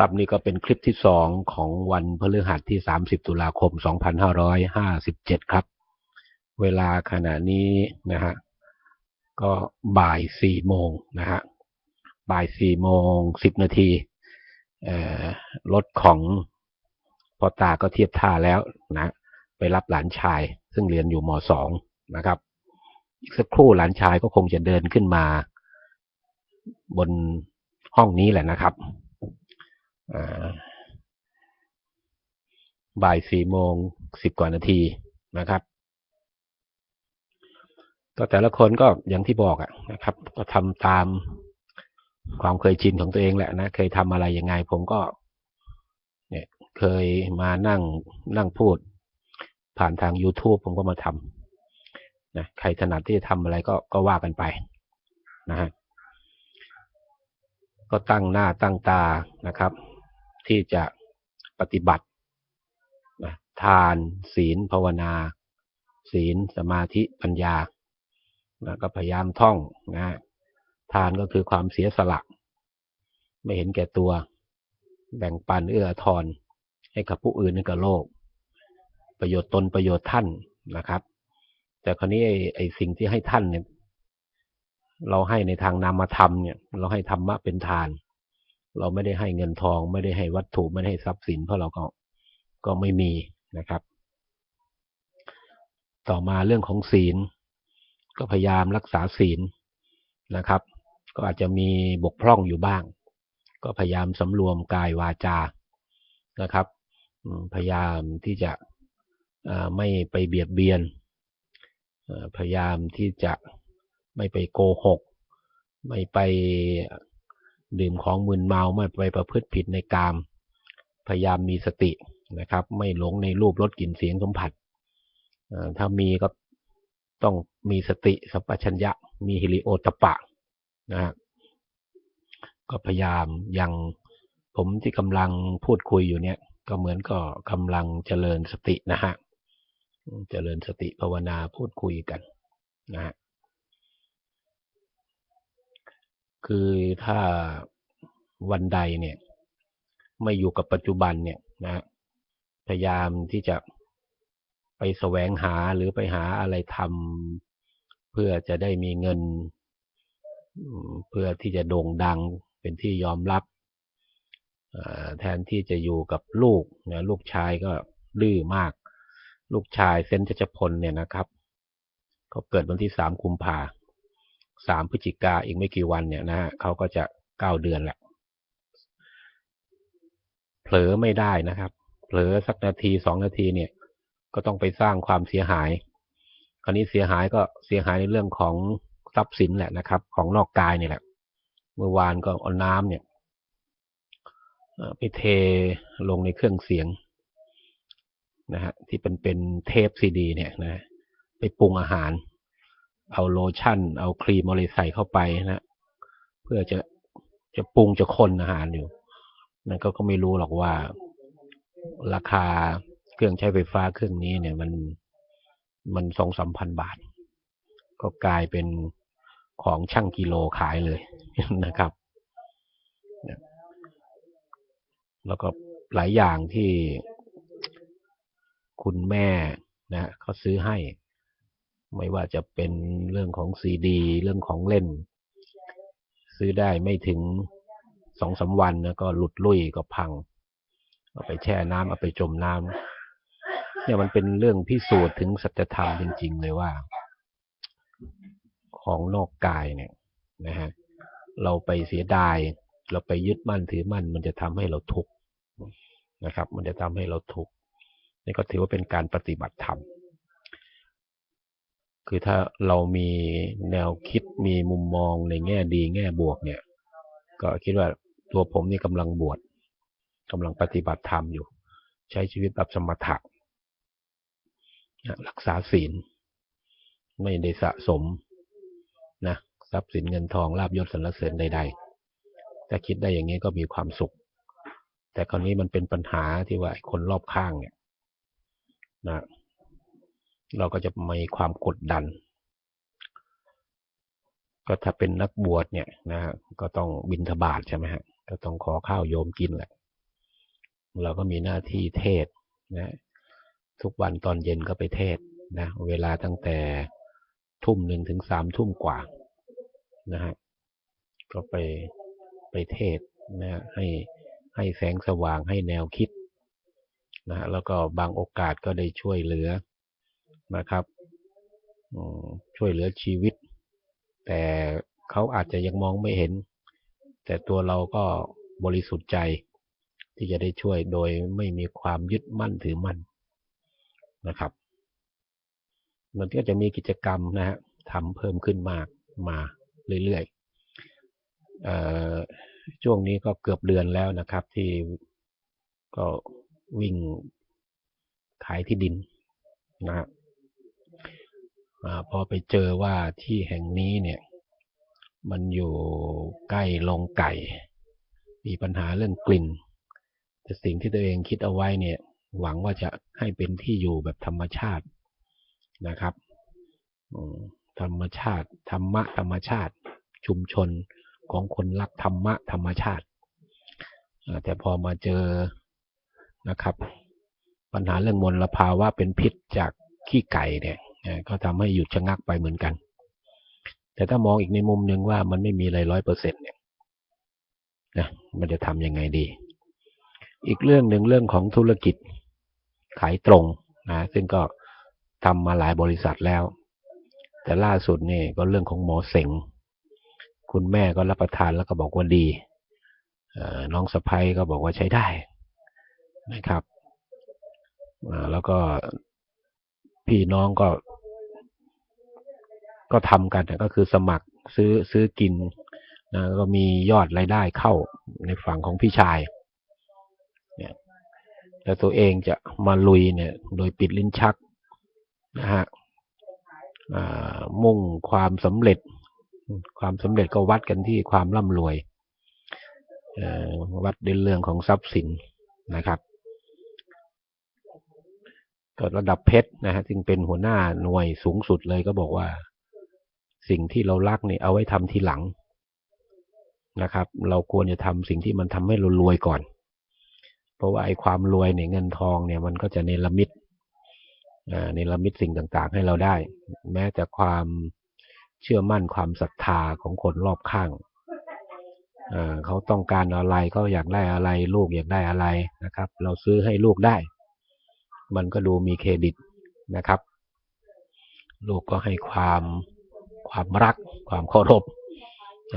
ครับนี่ก็เป็นคลิปที่สองของวันพฤหัสที่ 30 ตุลาคม 2557 ครับ เวลาขณะนี้นะฮะก็บ่ายสี่โมงนะฮะบ่ายสี่โมงสิบนาทีรถของพ่อตาก็เทียบท่าแล้วนะ ไปรับหลานชายซึ่งเรียนอยู่มสองนะครับอีกสักครู่หลานชายก็คงจะเดินขึ้นมา บนห้องนี้แหละนะครับ บ่ายสี่โมงสิบกว่านาทีนะครับ ก็แต่ละคนก็อย่างที่บอกอะนะครับ ก็ทำตามความเคยชินของตัวเองแหละนะ เคยทำอะไรยังไง ผมก็ เนี่ยเคยมานั่งนั่งพูด ผ่านทาง YouTube ผมก็มาทำนะใครถนัดที่จะทำอะไรก็ก็ว่ากันไปนะฮะก็ตั้งหน้าตั้งตานะครับ ที่จะปฏิบัตินะทานศีลภาวนา ศีลสมาธิปัญญานะก็พยายามท่องนะทานก็คือความเสียสละ ไม่เห็นแก่ตัว แบ่งปันเอื้อทอนให้กับผู้อื่นให้กับโลก ประโยชน์ตนประโยชน์ท่านนะครับ แต่คราวนี้ไอ้ไอสิ่งที่ให้ท่านเนี่ย เราให้ในทางนามธรรมเนี่ย เราให้ธรรมะเป็นทาน เราไม่ได้ให้เงินทอง ไม่ได้ให้วัตถุไม่ได้ให้ทรัพย์สิน เพราะเราก็ก็ไม่มีนะครับ ต่อมาเรื่องของศีล ก็พยายามรักษาศีลนะครับ ก็อาจจะมีบกพร่องอยู่บ้าง ก็พยายามสำรวมกายวาจานะครับ พยายามที่จะไม่ไปเบียดเบียน พยายามที่จะไม่ไปโกหก ไม่ไป ดื่มของมึนเมาไม่ไปประพฤติผิดในกาม พยายามมีสตินะครับ ไม่หลงในรูปรสกลิ่นเสียงสัมผัสถ้ามีก็ต้องมีสติสัพพัญญะ มีฮิริโอตปะนะฮะก็พยายามยังผมที่กำลังพูดคุยอยู่เนี่ยก็เหมือนก็กำลังเจริญสตินะฮะเจริญสติภาวนาพูดคุยกันนะฮะ คือถ้าวันใดเนี่ยไม่อยู่กับปัจจุบันเนี่ยนะพยายามที่จะไปแสวงหาหรือไปหาอะไรทำเพื่อจะได้มีเงิน เพื่อที่จะโด่งดังเป็นที่ยอมรับแทนที่จะอยู่กับลูกนะลูกชายก็ดื้อมาก ลูกชายเซนจะพลเนี่ยนะครับเขาเกิดวันที่สามกุมภา สามพฤศจิกาอีกไม่กี่วันเนี่ยนะฮะเขาก็จะเก้าเดือนแหละเผลอไม่ได้นะครับ เผลอสักนาทีสองนาทีเนี่ย ก็ต้องไปสร้างความเสียหาย คราวนี้เสียหายก็เสียหายในเรื่องของทรัพย์สินแหละนะครับ ของนอกกายนี่แหละ เมื่อวานก็เอาน้ำเนี่ยไปเทลงในเครื่องเสียงนะฮะที่เป็นเป็นเทปซีดี เนี่ยนะ ไปปรุงอาหาร เอาโลชั่น เอาครีมอะไรใส่เข้าไปนะเพื่อจะจะปรุงจะคนอาหารอยู่นั่นก็ก็ไม่รู้หรอกว่า ราคาเครื่องใช้ไฟฟ้าเครื่องนี้เนี่ย มันมันสองสามพันบาท ก็กลายเป็นของช่างกิโลขายเลยนะครับ แล้วก็หลายอย่างที่คุณแม่นะเขาซื้อให้ ไม่ว่าจะเป็นเรื่องของซีดี เรื่องของเล่น ซื้อได้ไม่ถึงสองสาวันนะก็หลุดลุ่ยก็พัง เอาไปแช่น้ำเอาไปจมน้ำเนี่ยมันเป็นเรื่องพิสูจน์ถึงสัจธรรมจริงๆเลยว่า ของนอกกายเนี่ยนะฮะเราไปเสียดาย เราไปยึดมั่นถือมั่น มันจะทำให้เราทุกข์นะครับ มันจะทำให้เราทุกข์นี่ก็ถือว่าเป็นการปฏิบัติธรรม คือถ้าเรามีแนวคิดมีมุมมองในแง่ดีแง่บวกเนี่ย ก็คิดว่าตัวผมนี่กำลังบวชกำลังปฏิบัติธรรมอยู่ ใช้ชีวิตแบบสมถะรักษาศีล ไม่ได้สะสมนะทรัพย์สินเงินทองลาบยศสรรเสริญใดๆแต่คิดได้อย่างนี้ก็มีความสุข แต่คราวนี้มันเป็นปัญหาที่ว่าคนรอบข้างเนี่ยนะ เราก็จะมีความกดดัน ก็ถ้าเป็นนักบวชเนี่ยนะฮะก็ต้องบินทบาทใช่ไหมฮะก็ต้องขอข้าวโยมกินแหละ เราก็มีหน้าที่เทศนะทุกวันตอนเย็นก็ไปเทศนะเวลาตั้งแต่ทุ่มหนึ่งถึงสามทุ่มกว่านะฮะก็ไปไปเทศนะให้ให้แสงสว่างให้แนวคิดนะแล้วก็บางโอกาสก็ได้ช่วยเหลือ นะครับช่วยเหลือชีวิต แต่เขาอาจจะยังมองไม่เห็น แต่ตัวเราก็บริสุทธิ์ใจ ที่จะได้ช่วยโดยไม่มีความยึดมั่นถือมั่นนะครับ มันก็จะมีกิจกรรมนะฮะทำเพิ่มขึ้นมากมาเรื่อยๆช่วงนี้ก็เกือบเดือนแล้วนะครับ ที่ก็วิ่งขายที่ดินนะฮะ พอไปเจอว่าที่แห่งนี้เนี่ย มันอยู่ใกล้ลงไก่ มีปัญหาเรื่องกลิ่น แต่สิ่งที่ตัวเองคิดเอาไว้เนี่ย หวังว่าจะให้เป็นที่อยู่แบบธรรมชาตินะครับธรรมชาติ ธรรมะธรรมชาติ ชุมชนของคนรักธรรมะธรรมชาติ แต่พอมาเจอนะครับ ปัญหาเรื่องมลภาวะเป็นพิษจากขี้ไก่เนี่ย ก็ทำให้หยุดชะงักไปเหมือนกัน แต่ถ้ามองอีกในมุมหนึ่งว่ามันไม่มีอะไรร้อยเปอร์เซ็นต์เนี่ยนะมันจะทำยังไงดี อีกเรื่องหนึ่งเรื่องของธุรกิจขายตรงนะซึ่งก็ทำมาหลายบริษัทแล้ว แต่ล่าสุดนี่ก็เรื่องของหมอเสงคุณแม่ก็รับประทานแล้วก็บอกว่าดีน้องสะพ้ยก็บอกว่าใช้ได้นะครับแล้วก็พี่น้องก็ ก็ทำกันก็คือสมัครซื้อซื้อกินนะก็มียอดรายได้เข้าในฝั่งของพี่ชายเนี่ยแต่ตัวเองจะมาลุยเนี่ย โดยปิดลิ้นชักนะฮะมุ่งความสำเร็จ ความสำเร็จก็วัดกันที่ความร่ำรวยวัดในเรื่องของทรัพย์สินนะครับก็ระดับเพชรนะฮะจึงเป็นหัวหน้าหน่วยสูงสุดเลยก็บอกว่า สิ่งที่เรารักเนี่ยเอาไว้ทำทีหลังนะครับ เราควรจะทำสิ่งที่มันทำให้เรารวยก่อน เพราะว่าไอ้ความรวยเนี่ยเงินทองเนี่ยมันก็จะเนรมิตเนรมิตสิ่งต่างๆ ให้เราได้ แม้แต่ความเชื่อมั่นความศรัทธาของคนรอบข้างเขาต้องการอะไรก็อยากได้อะไร ลูกอยากได้อะไรนะครับ เราซื้อให้ลูกได้ มันก็ดูมีเครดิตนะครับ ลูกก็ให้ความ ความรัก ความเคารพ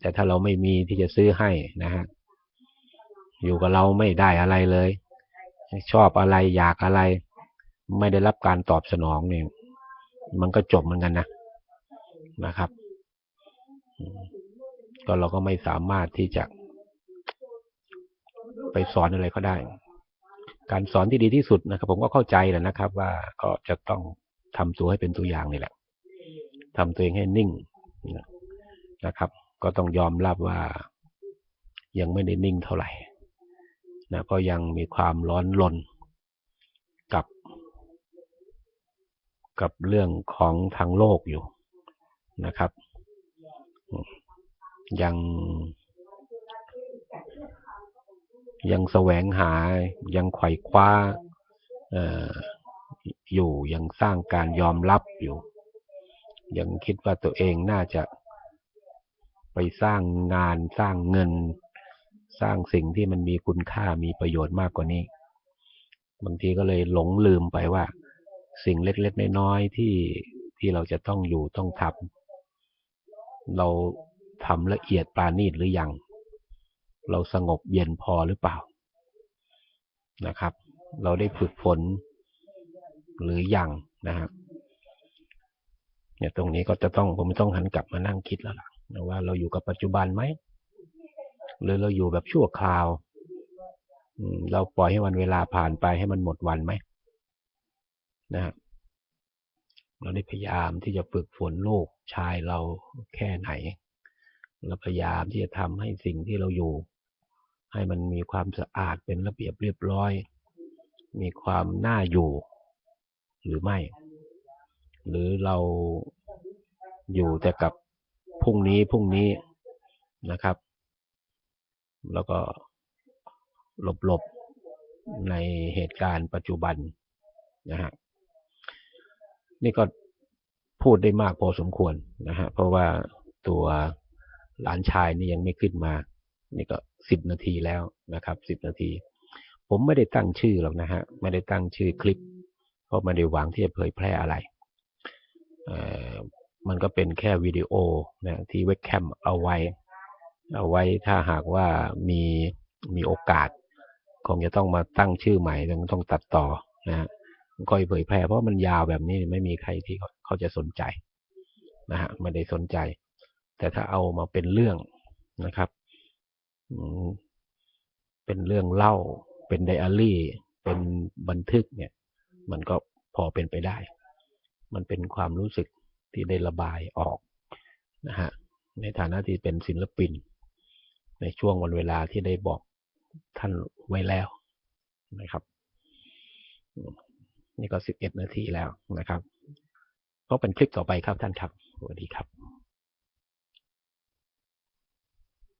แต่ถ้าเราไม่มีที่จะซื้อให้นะฮะอยู่กับเราไม่ได้อะไรเลย ชอบอะไรอยากอะไร ไม่ได้รับการตอบสนองเนี่ยมันก็จบเหมือนกันนะนะครับ ก็เราก็ไม่สามารถที่จะไปสอนอะไรก็ได้ การสอนที่ดีที่สุดนะครับ ผมก็เข้าใจแหละนะครับ ว่าก็จะต้องทำตัวให้เป็นตัวอย่างนี่แหละ ทำตัวเองให้นิ่งนะครับ ก็ต้องยอมรับว่ายังไม่ได้นิ่งเท่าไหร่นะก็ยังมีความร้อนลนกับ กับเรื่องของทางโลกอยู่นะครับ ยังยังแสวงหายังไขว่คว้าออยู่ยังสร้างการยอมรับอยู่ ยังคิดว่าตัวเองน่าจะไปสร้างงานสร้างเงิน สร้างสิ่งที่มันมีคุณค่ามีประโยชน์มากกว่านี้ บางทีก็เลยหลงลืมไปว่า สิ่งเล็กๆน้อยๆที่ที่เราจะต้องอยู่ต้องทำเราทำละเอียดปราณีตหรือยังเราสงบเย็นพอหรือเปล่านะครับ เราได้ฝึกฝนหรืออยังนะครับ เนี่ยตรงนี้ก็จะต้องผมต้องหันกลับมานั่งคิดแล้วล่ะว่าเราอยู่กับปัจจุบันไหมหรือเราอยู่แบบชั่วคราวเราปล่อยให้วันเวลาผ่านไปให้มันหมดวันไหมนะเราได้พยายามที่จะฝึกฝนโลกชายเราแค่ไหนเราพยายามที่จะทำให้สิ่งที่เราอยู่ ให้มันมีความสะอาดเป็นระเบียบเรียบร้อย มีความน่าอยู่ หรือไม่ หรือเราอยู่แต่กับพรุ่งนี้พรุ่งนี้นะครับ แล้วก็หลบหลบในเหตุการณ์ปัจจุบันนะฮะนี่ก็พูดได้มากพอสมควรนะฮะเพราะว่าตัวหลานชายนี่ยังไม่ขึ้นมา นี่ก็สิบนาทีแล้วนะครับสิบนาที ผมไม่ได้ตั้งชื่อหรอกนะฮะไม่ได้ตั้งชื่อคลิป เพราะไม่ได้หวังที่จะเผยแพร่อะไร มันก็เป็นแค่วิดีโอนะที่เว็บแคมเอาไว้ เอาไว้ถ้าหากว่ามีมีโอกาส คงจะต้องมาตั้งชื่อใหม่ต้องต้องตัดต่อนะฮะค่อยเผยแพร่เพราะมันยาวแบบนี้ไม่มีใครที่เขาจะสนใจนะฮะไม่ได้สนใจ แต่ถ้าเอามาเป็นเรื่องนะครับเป็นเรื่องเล่า เป็นไดอารี่ เป็นบันทึกเนี่ย มันก็พอเป็นไปได้ มันเป็นความรู้สึกที่ได้ระบายออกนะฮะในฐานะที่เป็นศิลปิน ในช่วงวันเวลาที่ได้บอกท่านไว้แล้วนะครับ นี่ก็สิบเอ็ดนาทีแล้วนะครับ ก็เป็นคลิปต่อไปครับท่านครับสวัสดีครับ